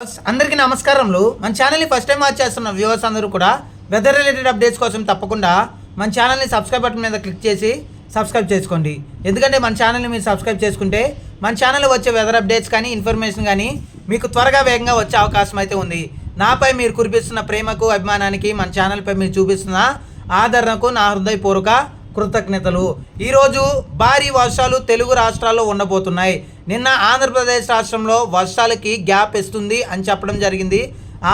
అందరికీ నమస్కారములు. మన ఛానల్ని ఫస్ట్ టైం వాచ్ చేస్తున్న వ్యూవర్స్ అందరూ కూడా వెదర్ రిలేటెడ్ అప్డేట్స్ కోసం తప్పకుండా మన ఛానల్ని సబ్స్క్రైబ్ బటన్ మీద క్లిక్ చేసి సబ్స్క్రైబ్ చేసుకోండి. ఎందుకంటే మన ఛానల్ని మీరు సబ్స్క్రైబ్ చేసుకుంటే మన ఛానల్లో వచ్చే వెదర్ అప్డేట్స్ కానీ ఇన్ఫర్మేషన్ కానీ మీకు త్వరగా వేగంగా వచ్చే అవకాశం అయితే ఉంది. నాపై మీరు కురిపిస్తున్న ప్రేమకు అభిమానానికి మన ఛానల్పై మీరు చూపిస్తున్న ఆదరణకు నా హృదయపూర్వక కృతజ్ఞతలు. ఈరోజు భారీ వర్షాలు తెలుగు రాష్ట్రాల్లో ఉండబోతున్నాయి. నిన్న ఆంధ్రప్రదేశ్ రాష్ట్రంలో వర్షాలకి గ్యాప్ ఇస్తుంది అని చెప్పడం జరిగింది.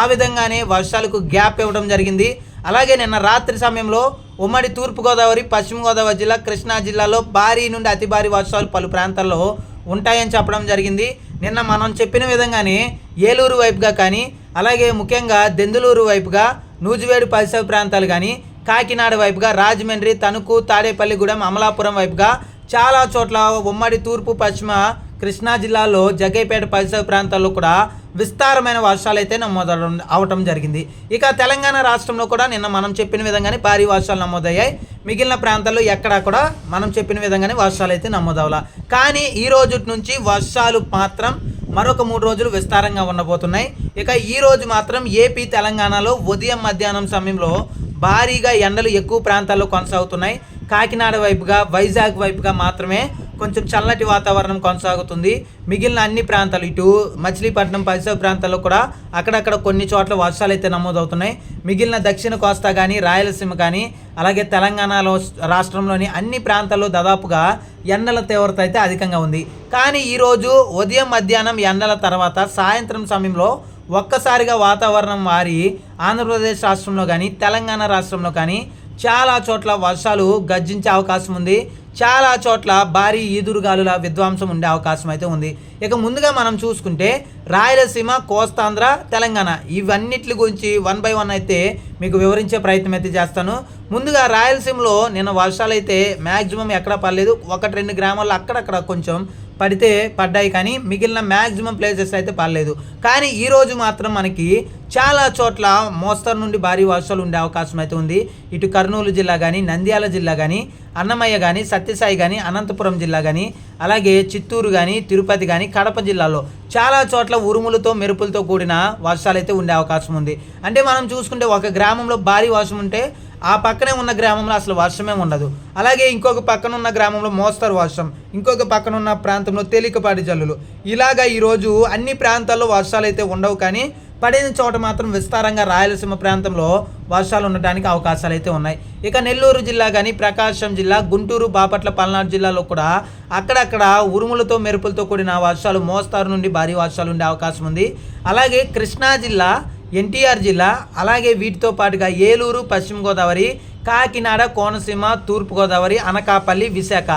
ఆ విధంగానే వర్షాలకు గ్యాప్ ఇవ్వడం జరిగింది. అలాగే నిన్న రాత్రి సమయంలో ఉమ్మడి తూర్పుగోదావరి పశ్చిమ గోదావరి జిల్లా కృష్ణా జిల్లాలో భారీ నుండి అతి భారీ వర్షాలు పలు ప్రాంతాల్లో ఉంటాయని చెప్పడం జరిగింది. నిన్న మనం చెప్పిన విధంగానే ఏలూరు వైపుగా కానీ అలాగే ముఖ్యంగా దెందులూరు వైపుగా నూజివేడు పరిసర ప్రాంతాలు కానీ కాకినాడ వైపుగా రాజమండ్రి తణుకు తాడేపల్లిగూడెం అమలాపురం వైపుగా చాలా చోట్ల ఉమ్మడి తూర్పు పశ్చిమ కృష్ణా జిల్లాలో జగ్గైపేట పరిసర ప్రాంతాల్లో కూడా విస్తారమైన వర్షాలు అయితే నమోదు అవటం జరిగింది. ఇక తెలంగాణ రాష్ట్రంలో కూడా నిన్న మనం చెప్పిన విధంగానే భారీ వర్షాలు నమోదయ్యాయి. మిగిలిన ప్రాంతాల్లో ఎక్కడా కూడా మనం చెప్పిన విధంగానే వర్షాలు అయితే నమోదవలా కానీ ఈ రోజు నుంచి వర్షాలు మాత్రం మరొక మూడు రోజులు విస్తారంగా ఉండబోతున్నాయి. ఇక ఈ రోజు మాత్రం ఏపీ తెలంగాణలో ఉదయం మధ్యాహ్నం సమయంలో భారీగా ఎండలు ఎక్కువ ప్రాంతాల్లో కొనసాగుతున్నాయి. కాకినాడ వైపుగా వైజాగ్ వైపుగా మాత్రమే కొంచెం చల్లటి వాతావరణం కొనసాగుతుంది. మిగిలిన అన్ని ప్రాంతాలు ఇటు మచిలీపట్నం పరిసర ప్రాంతాల్లో కూడా అక్కడక్కడ కొన్ని చోట్ల వర్షాలు అయితే నమోదవుతున్నాయి. మిగిలిన దక్షిణ కోస్తా కానీ రాయలసీమ కానీ అలాగే తెలంగాణలో రాష్ట్రంలోని అన్ని ప్రాంతాల్లో దాదాపుగా ఎండల తీవ్రత అయితే అధికంగా ఉంది. కానీ ఈరోజు ఉదయం మధ్యాహ్నం ఎండల తర్వాత సాయంత్రం సమయంలో ఒక్కసారిగా వాతావరణం మారి ఆంధ్రప్రదేశ్ రాష్ట్రంలో కానీ తెలంగాణ రాష్ట్రంలో కానీ చాలా చోట్ల వర్షాలు గర్జించే అవకాశం ఉంది. చాలా చోట్ల భారీ ఈదురుగాలుల విధ్వంసం ఉండే అవకాశం అయితే ఉంది. ఇక ముందుగా మనం చూసుకుంటే రాయలసీమ కోస్తాంధ్ర తెలంగాణ ఇవన్నిటి గురించి వన్ బై వన్ అయితే మీకు వివరించే ప్రయత్నం అయితే చేస్తాను. ముందుగా రాయలసీమలో నిన్న వర్షాలు అయితే మ్యాక్సిమం ఎక్కడ పడలేదు. ఒకటి రెండు గ్రామాల్లో అక్కడక్కడ కొంచెం పడితే పడ్డాయి కానీ మిగిలిన మ్యాక్సిమం ప్లేసెస్ అయితే పడలేదు. కానీ ఈరోజు మాత్రం మనకి చాలా చోట్ల మోస్తరు నుండి భారీ వర్షాలు ఉండే అవకాశం అయితే ఉంది. ఇటు కర్నూలు జిల్లా కానీ నంద్యాల జిల్లా కానీ అన్నమయ్య కానీ సత్యసాయి కానీ అనంతపురం జిల్లా కానీ అలాగే చిత్తూరు కానీ తిరుపతి కానీ కడప జిల్లాలో చాలా చోట్ల ఉరుములతో మెరుపులతో కూడిన వర్షాలు అయితే ఉండే అవకాశం ఉంది. అంటే మనం చూసుకుంటే ఒక గ్రామంలో భారీ వర్షం ఉంటే ఆ పక్కనే ఉన్న గ్రామంలో అసలు వర్షమే ఉండదు. అలాగే ఇంకొక పక్కన ఉన్న గ్రామంలో మోస్తరు వర్షం ఇంకొక పక్కన ఉన్న ప్రాంతంలో తేలికపాటి జల్లులు. ఇలాగా ఈరోజు అన్ని ప్రాంతాల్లో వర్షాలు అయితే ఉండవు కానీ పడిన చోట మాత్రం విస్తారంగా రాయలసీమ ప్రాంతంలో వర్షాలు ఉండటానికి అవకాశాలు అయితే ఉన్నాయి. ఇక నెల్లూరు జిల్లా కానీ ప్రకాశం జిల్లా గుంటూరు బాపట్ల పల్నాడు జిల్లాలో కూడా అక్కడక్కడ ఉరుములతో మెరుపులతో కూడిన వర్షాలు మోస్తారు నుండి భారీ వర్షాలు ఉండే అవకాశం ఉంది. అలాగే కృష్ణా జిల్లా ఎన్టీఆర్ జిల్లా అలాగే వీటితో పాటుగా ఏలూరు పశ్చిమ గోదావరి కాకినాడ కోనసీమ తూర్పుగోదావరి అనకాపల్లి విశాఖ.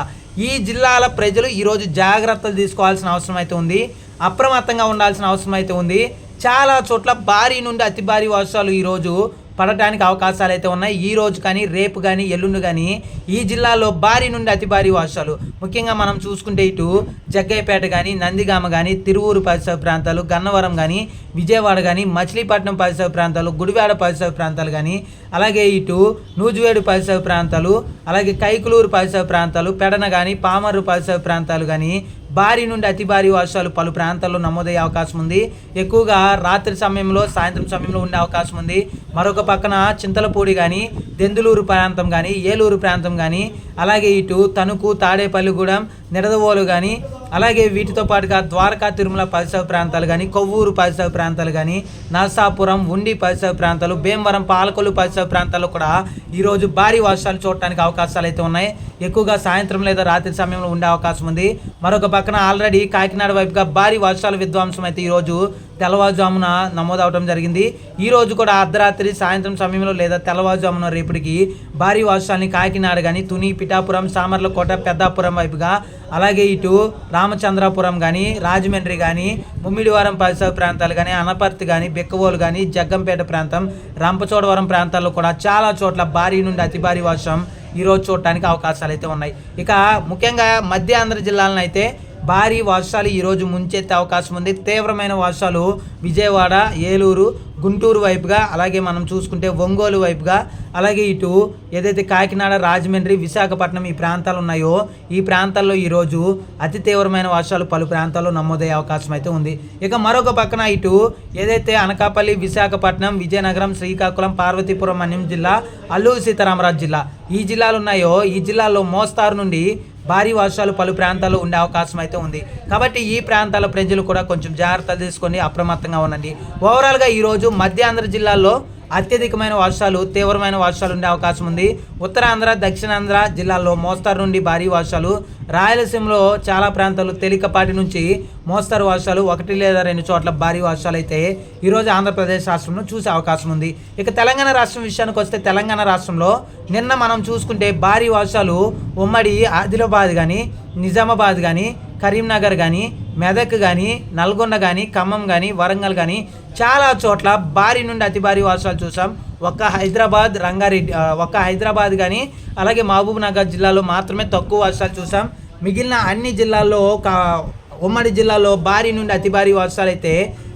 ఈ జిల్లాల ప్రజలు ఈరోజు జాగ్రత్తలు తీసుకోవాల్సిన అవసరం అయితే ఉంది. అప్రమత్తంగా ఉండాల్సిన అవసరం అయితే ఉంది. చాలా చోట్ల భారీ నుండి అతి భారీ వర్షాలు ఈరోజు పడటానికి అవకాశాలు అయితే ఉన్నాయి. ఈ రోజు కానీ రేపు కానీ ఎల్లుండి కానీ ఈ జిల్లాలో భారీ నుండి అతి భారీ వర్షాలు. ముఖ్యంగా మనం చూసుకుంటే ఇటు జగ్గయ్యపేట కానీ నందిగామ కానీ తిరువూరు పరిసర ప్రాంతాలు గన్నవరం కానీ విజయవాడ కానీ మచిలీపట్నం పరిసర ప్రాంతాలు గుడివాడ పరిసర ప్రాంతాలు కానీ అలాగే ఇటు నూజివేడు పరిసర ప్రాంతాలు అలాగే కైకులూరు పరిసర ప్రాంతాలు పెడన కానీ పామర్రు పరిసర ప్రాంతాలు కానీ భారీ నుండి అతి భారీ వర్షాలు పలు ప్రాంతాల్లో నమోదయ్యే అవకాశం ఉంది. ఎక్కువగా రాత్రి సమయంలో సాయంత్రం సమయంలో ఉండే అవకాశం ఉంది. మరొక పక్కన చింతలపూడి కానీ దెందులూరు ప్రాంతం కానీ ఏలూరు ప్రాంతం కానీ అలాగే ఇటు తణుకు తాడేపల్లిగూడెం నిడదవోలు కానీ అలాగే వీటితో పాటుగా ద్వారకా తిరుమల పరిసర ప్రాంతాలు కానీ కొవ్వూరు పరిసర ప్రాంతాలు కానీ నరసాపురం ఉండి పరిసర ప్రాంతాలు భీమవరం పాలకొల్లు పరిసర ప్రాంతాల్లో కూడా ఈరోజు భారీ వర్షాలు చూడటానికి అవకాశాలు అయితే ఉన్నాయి. ఎక్కువగా సాయంత్రం లేదా రాత్రి సమయంలో ఉండే అవకాశం ఉంది. మరొక పక్క పక్కన ఆల్రెడీ కాకినాడ వైపుగా భారీ వర్షాల విధ్వంసం అయితే ఈరోజు తెల్లవారుజామున నమోదవడం జరిగింది. ఈ రోజు కూడా అర్ధరాత్రి సాయంత్రం సమయంలో లేదా తెల్లవారుజామున రేపటికి భారీ వర్షాలని కాకినాడ కానీ తుని పిఠాపురం సామర్లకోట పెద్దాపురం వైపుగా అలాగే ఇటు రామచంద్రాపురం కానీ రాజమండ్రి కానీ ముమ్మిడివారం పరిసర ప్రాంతాలు కానీ అనపర్తి కానీ బెక్కవోలు కానీ జగ్గంపేట ప్రాంతం రంపచోడవరం ప్రాంతాల్లో కూడా చాలా చోట్ల భారీ నుండి అతి భారీ వర్షం ఈరోజు చూడటానికి అవకాశాలు అయితే ఉన్నాయి. ఇక ముఖ్యంగా మధ్య ఆంధ్ర జిల్లాలను అయితే భారీ వర్షాలు ఈరోజు ముంచెత్తే అవకాశం ఉంది. తీవ్రమైన వర్షాలు విజయవాడ ఏలూరు గుంటూరు వైపుగా అలాగే మనం చూసుకుంటే ఒంగోలు వైపుగా అలాగే ఇటు ఏదైతే కాకినాడ రాజమండ్రి విశాఖపట్నం ఈ ప్రాంతాలు ఉన్నాయో ఈ ప్రాంతాల్లో ఈరోజు అతి తీవ్రమైన వర్షాలు పలు ప్రాంతాల్లో నమోదయ్యే అవకాశం అయితే ఉంది. ఇక మరొక పక్కన ఇటు ఏదైతే అనకాపల్లి విశాఖపట్నం విజయనగరం శ్రీకాకుళం పార్వతీపురం మన్యం జిల్లా అల్లూరు సీతారామరాజు జిల్లా ఈ జిల్లాలు ఉన్నాయో ఈ జిల్లాలో మోస్తారు నుండి భారీ వర్షాలు పలు ప్రాంతాల్లో ఉండే అవకాశం అయితే ఉంది. కాబట్టి ఈ ప్రాంతాల ప్రజలు కూడా కొంచెం జాగ్రత్తలు తీసుకొని అప్రమత్తంగా ఉండండి. ఓవరాల్గా ఈరోజు మధ్యాంధ్ర జిల్లాల్లో అత్యధికమైన వర్షాలు తీవ్రమైన వర్షాలు ఉండే అవకాశం ఉంది. ఉత్తరాంధ్ర దక్షిణాంధ్ర జిల్లాల్లో మోస్తారు నుండి భారీ వర్షాలు. రాయలసీమలో చాలా ప్రాంతాలు తేలికపాటి నుంచి మోస్తారు వర్షాలు. ఒకటి లేదా రెండు చోట్ల భారీ వర్షాలు అయితే ఈరోజు ఆంధ్రప్రదేశ్ రాష్ట్రంలో చూసే అవకాశం ఉంది. ఇక తెలంగాణ రాష్ట్రం విషయానికి వస్తే తెలంగాణ రాష్ట్రంలో నిన్న మనం చూసుకుంటే భారీ వర్షాలు ఉమ్మడి ఆదిలాబాద్ కానీ నిజామాబాద్ కానీ కరీంనగర్ కానీ మెదక్ కానీ నల్గొండ కానీ ఖమ్మం కానీ వరంగల్ కానీ చాలా చోట్ల భారీ నుండి అతి భారీ వర్షాలు చూసాం. ఒక్క హైదరాబాద్ రంగారెడ్డి ఒక్క హైదరాబాద్ కానీ అలాగే మహబూబ్నగర్ జిల్లాలో మాత్రమే తక్కువ వర్షాలు చూసాం. మిగిలిన అన్ని జిల్లాల్లో ఒక ఉమ్మడి జిల్లాలో భారీ నుండి అతి భారీ వర్షాలు అయితే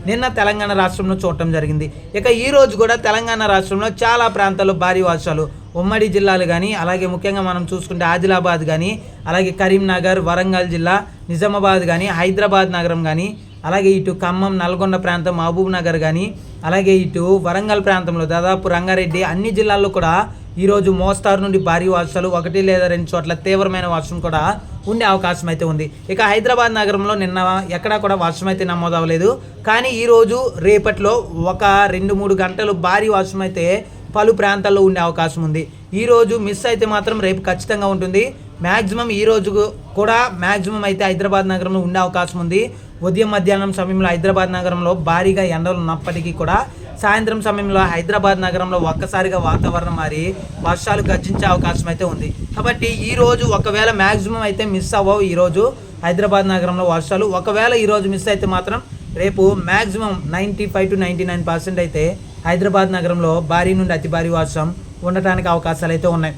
నిన్న తెలంగాణ రాష్ట్రంలో చూడటం జరిగింది. ఇక ఈ రోజు కూడా తెలంగాణ రాష్ట్రంలో చాలా ప్రాంతాల్లో భారీ వర్షాలు. ఉమ్మడి జిల్లాలు కానీ అలాగే ముఖ్యంగా మనం చూసుకుంటే ఆదిలాబాద్ కానీ అలాగే కరీంనగర్ వరంగల్ జిల్లా నిజామాబాద్ కానీ హైదరాబాద్ నగరం కానీ అలాగే ఇటు ఖమ్మం నల్గొండ ప్రాంతం మహబూబ్ నగర్ కానీ అలాగే ఇటు వరంగల్ ప్రాంతంలో దాదాపు రంగారెడ్డి అన్ని జిల్లాల్లో కూడా ఈరోజు మోస్తారు నుండి భారీ వర్షాలు ఒకటి లేదా రెండు చోట్ల తీవ్రమైన వర్షం కూడా ఉండే అవకాశం అయితే ఉంది. ఇక హైదరాబాద్ నగరంలో నిన్న ఎక్కడా కూడా వర్షం అయితే నమోదు అవ్వలేదు కానీ ఈరోజు రేపట్లో ఒక రెండు మూడు గంటలు భారీ వర్షం అయితే పలు ప్రాంతాల్లో ఉండే అవకాశం ఉంది. ఈ రోజు మిస్ అయితే మాత్రం రేపు ఖచ్చితంగా ఉంటుంది. మ్యాక్సిమం ఈ రోజు కూడా మ్యాక్సిమం అయితే హైదరాబాద్ నగరంలో ఉండే అవకాశం ఉంది. ఉదయం మధ్యాహ్నం సమయంలో హైదరాబాద్ నగరంలో భారీగా ఎండలు ఉన్నప్పటికీ కూడా సాయంత్రం సమయంలో హైదరాబాద్ నగరంలో ఒక్కసారిగా వాతావరణం మారి వర్షాలు గర్జించే అవకాశం అయితే ఉంది. కాబట్టి ఈరోజు ఒకవేళ మ్యాక్సిమం అయితే మిస్ అవ్వవు ఈరోజు హైదరాబాద్ నగరంలో వర్షాలు. ఒకవేళ ఈరోజు మిస్ అయితే మాత్రం రేపు maximum ninety five to ninety nine percent అయితే హైదరాబాద్ నగరంలో భారీ నుండి అతి భారీ వర్షం ఉండటానికి అవకాశాలు అయితే ఉన్నాయి.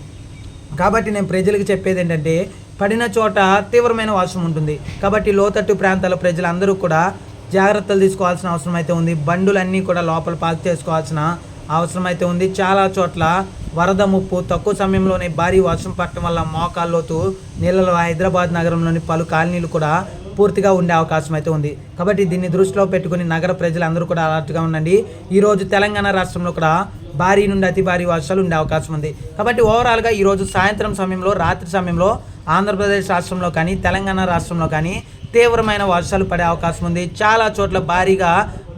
కాబట్టి నేను ప్రజలకు చెప్పేది ఏంటంటే పడిన చోట తీవ్రమైన వర్షం ఉంటుంది. కాబట్టి లోతట్టు ప్రాంతాల ప్రజలందరూ కూడా జాగ్రత్తలు తీసుకోవాల్సిన అవసరం అయితే ఉంది. బండులన్నీ కూడా లోపల పార్క్ చేసుకోవాల్సిన అవసరం అయితే ఉంది. చాలా చోట్ల వరద ముప్పు తక్కువ సమయంలోనే భారీ వర్షం పట్టడం వల్ల మోకాల్లోతు నీళ్ళలో హైదరాబాద్ నగరంలోని పలు కాలనీలు కూడా పూర్తిగా ఉండే అవకాశం అయితే ఉంది. కాబట్టి దీన్ని దృష్టిలో పెట్టుకుని నగర ప్రజలందరూ కూడా అలర్ట్గా ఉండండి. ఈరోజు తెలంగాణ రాష్ట్రంలో కూడా భారీ నుండి అతి భారీ వర్షాలు ఉండే అవకాశం ఉంది. కాబట్టి ఓవరాల్గా ఈరోజు సాయంత్రం సమయంలో రాత్రి సమయంలో ఆంధ్రప్రదేశ్ రాష్ట్రంలో కానీ తెలంగాణ రాష్ట్రంలో కానీ తీవ్రమైన వర్షాలు పడే అవకాశం ఉంది. చాలా చోట్ల భారీగా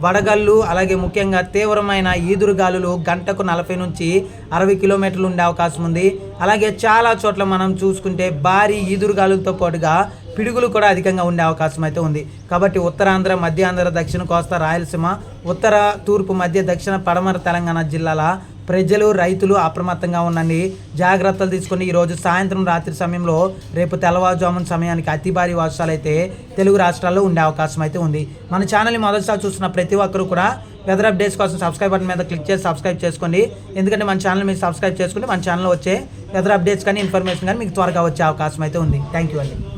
వడగళ్ళు అలాగే ముఖ్యంగా తీవ్రమైన ఈదురుగాలులు గంటకు నలభై నుంచి అరవై కిలోమీటర్లు ఉండే అవకాశం ఉంది. అలాగే చాలా చోట్ల మనం చూసుకుంటే భారీ ఈదురుగాలులతో పాటుగా పిడుగులు కూడా అధికంగా ఉండే అవకాశం అయితే ఉంది. కాబట్టి ఉత్తరాంధ్ర మధ్యాంధ్ర దక్షిణ కోస్తా రాయలసీమ ఉత్తర తూర్పు మధ్య దక్షిణ పడమర తెలంగాణ జిల్లాల ప్రజలు రైతులు అప్రమత్తంగా ఉండండి. జాగ్రత్తలు తీసుకొని ఈరోజు సాయంత్రం రాత్రి సమయంలో రేపు తెల్లవారుజామున సమయానికి అతి భారీ వర్షాలు అయితే తెలుగు రాష్ట్రాల్లో ఉండే అవకాశం అయితే ఉంది. మన ఛానల్ని మొదటిసారి చూస్తున్న ప్రతి ఒక్కరు కూడా వెదర్ అప్డేట్స్ కోసం సబ్స్క్రైబ్ బటన్ మీద క్లిక్ చేసి సబ్స్క్రైబ్ చేసుకోండి. ఎందుకంటే మన ఛానల్ మీరు సబ్స్క్రైబ్ చేసుకుంటే మన ఛానల్లో వచ్చే వెదర్ అప్డేట్స్ కానీ ఇన్ఫర్మేషన్ కానీ మీకు త్వరగా వచ్చే అవకాశం అయితే ఉంది. థ్యాంక్ యూ అండి.